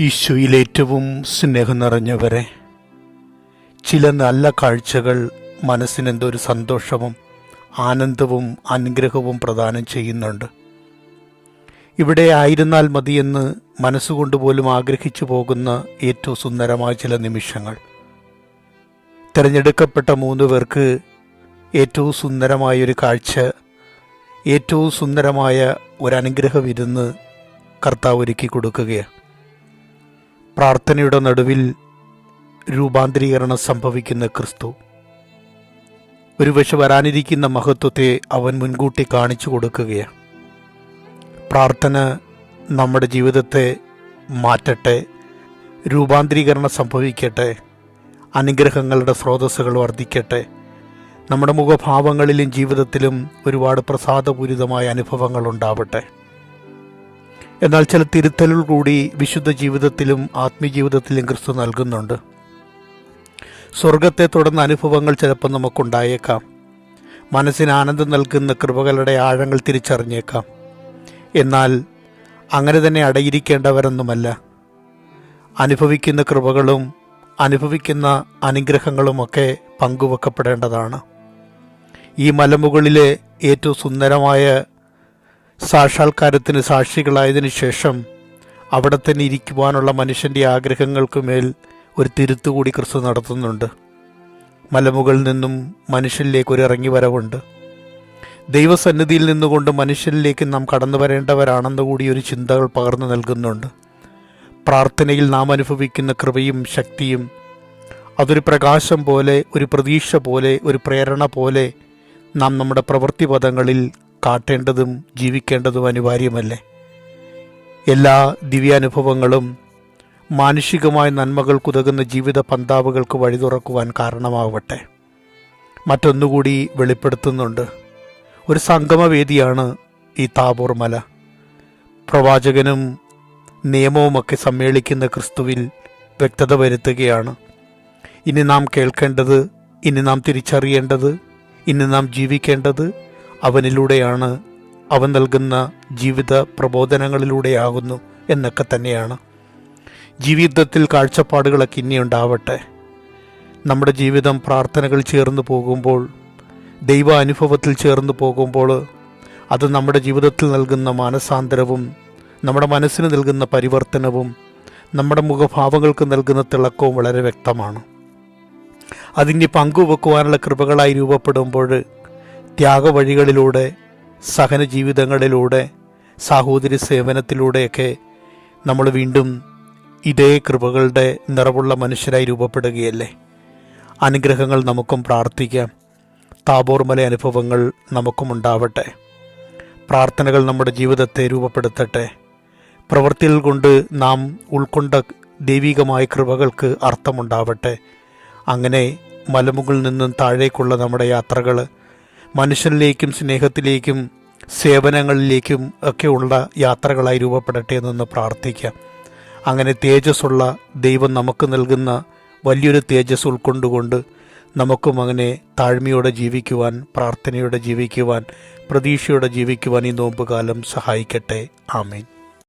ഈശോയിൽ ഏറ്റവും സ്നേഹം നിറഞ്ഞവരെ. ചില നല്ല കാഴ്ചകൾ മനസ്സിനെന്തൊരു സന്തോഷവും ആനന്ദവും അനുഗ്രഹവും പ്രദാനം ചെയ്യുന്നുണ്ട്. ഇവിടെ ആയിരുന്നാൽ മതിയെന്ന് മനസ്സുകൊണ്ട് പോലും ആഗ്രഹിച്ചു പോകുന്ന ഏറ്റവും സുന്ദരമായ ചില നിമിഷങ്ങൾ. തിരഞ്ഞെടുക്കപ്പെട്ട മൂന്ന് പേർക്ക് ഏറ്റവും സുന്ദരമായൊരു കാഴ്ച ഏറ്റവും സുന്ദരമായ ഒരു അനുഗ്രഹം ഇരുന്ന് കർത്താവ് ഒരുക്കി കൊടുക്കുകയാണ്. പ്രാർത്ഥനയുടെ നടുവിൽ രൂപാന്തരീകരണം സംഭവിക്കുന്ന ക്രിസ്തു. ഒരു വശം വരാനിരിക്കുന്ന മഹത്വത്തെ അവൻ മുൻകൂട്ടി കാണിച്ചു കൊടുക്കുകയാണ്. പ്രാർത്ഥന നമ്മുടെ ജീവിതത്തെ മാറ്റട്ടെ രൂപാന്തരീകരണം സംഭവിക്കട്ടെ അനുഗ്രഹങ്ങളുടെ സ്രോതസ്സുകൾ വർദ്ധിക്കട്ടെ. നമ്മുടെ മുഖഭാവങ്ങളിലും ജീവിതത്തിലും ഒരുപാട് പ്രസാദപൂരിതമായ അനുഭവങ്ങൾ ഉണ്ടാവട്ടെ. എന്നാൽ ചില തിരുത്തലുകൾ കൂടി വിശുദ്ധ ജീവിതത്തിലും ആത്മീയജീവിതത്തിലും ക്രിസ്തു നൽകുന്നുണ്ട്. സ്വർഗത്തെ തുടർന്ന അനുഭവങ്ങൾ ചിലപ്പോൾ നമുക്കുണ്ടായേക്കാം. മനസ്സിന് ആനന്ദം നൽകുന്ന കൃപകളുടെ ആഴങ്ങൾ തിരിച്ചറിഞ്ഞേക്കാം. എന്നാൽ അങ്ങനെ തന്നെ അടയിരിക്കേണ്ടവരൊന്നുമല്ല. അനുഭവിക്കുന്ന കൃപകളും അനുഭവിക്കുന്ന അനുഗ്രഹങ്ങളുമൊക്കെ പങ്കുവെക്കപ്പെടേണ്ടതാണ്. ഈ മലമുകളിലെ ഏറ്റവും സുന്ദരമായ സാക്ഷാത്കാരത്തിന് സാക്ഷികളായതിനു ശേഷം അവിടെ തന്നെ ഇരിക്കുവാനുള്ള മനുഷ്യന്റെ ആഗ്രഹങ്ങൾക്ക് മേൽ ഒരു തിരുത്തുകൂടി ക്രിസ്തു നടത്തുന്നുണ്ട്. മലമുകളിൽ നിന്നും മനുഷ്യനിലേക്ക് ഒരു ഇറങ്ങി വരവുണ്ട്. ദൈവസന്നിധിയിൽ നിന്നുകൊണ്ട് മനുഷ്യനിലേക്ക് നാം കടന്നു വരേണ്ടവരാണെന്ന് കൂടി ഒരു ചിന്തകൾ പകർന്നു നൽകുന്നുണ്ട്. പ്രാർത്ഥനയിൽ നാം അനുഭവിക്കുന്ന കൃപയും ശക്തിയും അതൊരു പ്രകാശം പോലെ ഒരു പ്രതീക്ഷ പോലെ ഒരു പ്രേരണ പോലെ നാം നമ്മുടെ പ്രവൃത്തി പദങ്ങളിൽ കാട്ടേണ്ടതും ജീവിക്കേണ്ടതും അനിവാര്യമല്ലേ? എല്ലാ ദിവ്യാനുഭവങ്ങളും മാനുഷികമായ നന്മകൾക്കുതകുന്ന ജീവിത പന്താവുകൾക്ക് വഴി തുറക്കുവാൻ കാരണമാവട്ടെ. മറ്റൊന്നുകൂടി വെളിപ്പെടുത്തുന്നുണ്ട്. ഒരു സംഗമവേദിയാണ് ഈ താബോർ മല. പ്രവാചകനും നിയമവുമൊക്കെ സമ്മേളിക്കുന്ന ക്രിസ്തുവിൽ വ്യക്തത വരുത്തുകയാണ്. ഇനി നാം കേൾക്കേണ്ടത് ഇനി നാം തിരിച്ചറിയേണ്ടത് ഇനി നാം ജീവിക്കേണ്ടത് അവനിലൂടെയാണ് അവൻ നൽകുന്ന ജീവിത പ്രബോധനങ്ങളിലൂടെയാകുന്നു എന്നൊക്കെ തന്നെയാണ്. ജീവിതത്തിൽ കാഴ്ചപ്പാടുകളൊക്കെ ഇനി ഉണ്ടാവട്ടെ. നമ്മുടെ ജീവിതം പ്രാർത്ഥനകൾ ചേർന്ന് പോകുമ്പോൾ ദൈവ അനുഭവത്തിൽ ചേർന്ന് പോകുമ്പോൾ അത് നമ്മുടെ ജീവിതത്തിൽ നൽകുന്ന മാനസാന്തരവും നമ്മുടെ മനസ്സിന് നൽകുന്ന പരിവർത്തനവും നമ്മുടെ മുഖഭാവങ്ങൾക്ക് നൽകുന്ന തിളക്കവും വളരെ വ്യക്തമാണ്. അതിന്റെ പങ്കുവെക്കുവാനുള്ള കൃപകളായി രൂപപ്പെടുമ്പോൾ ത്യാഗവഴികളിലൂടെ സഹന ജീവിതങ്ങളിലൂടെ സാഹോദര്യ സേവനത്തിലൂടെയൊക്കെ നമ്മൾ വീണ്ടും ഇതേ കൃപകളുടെ നിറവുള്ള മനുഷ്യരായി രൂപപ്പെടുകയല്ലേ? അനുഗ്രഹങ്ങൾ നമുക്കും പ്രാർത്ഥിക്കാം. താബോർമല അനുഭവങ്ങൾ നമുക്കും ഉണ്ടാവട്ടെ. പ്രാർത്ഥനകൾ നമ്മുടെ ജീവിതത്തെ രൂപപ്പെടുത്തട്ടെ. പ്രവൃത്തികൾ കൊണ്ട് നാം ഉൾക്കൊണ്ട ദൈവികമായ കൃപകൾക്ക് അർത്ഥമുണ്ടാവട്ടെ. അങ്ങനെ മലമുകളിൽ നിന്നും താഴേക്കുള്ള നമ്മുടെ യാത്രകൾ മനുഷ്യരിലേക്കും സ്നേഹത്തിലേക്കും സേവനങ്ങളിലേക്കും ഒക്കെ ഉള്ള യാത്രകളായി രൂപപ്പെടട്ടെ എന്നൊന്ന് പ്രാർത്ഥിക്കാം. അങ്ങനെ തേജസ്സുള്ള ദൈവം നമുക്ക് നൽകുന്ന വലിയൊരു തേജസ് ഉൾക്കൊണ്ടുകൊണ്ട് നമുക്കും അങ്ങനെ താഴ്മയോടെ ജീവിക്കുവാൻ പ്രാർത്ഥനയോടെ ജീവിക്കുവാൻ പ്രതീക്ഷയോടെ ജീവിക്കുവാൻ ഈ നോമ്പുകാലം സഹായിക്കട്ടെ. ആമേൻ.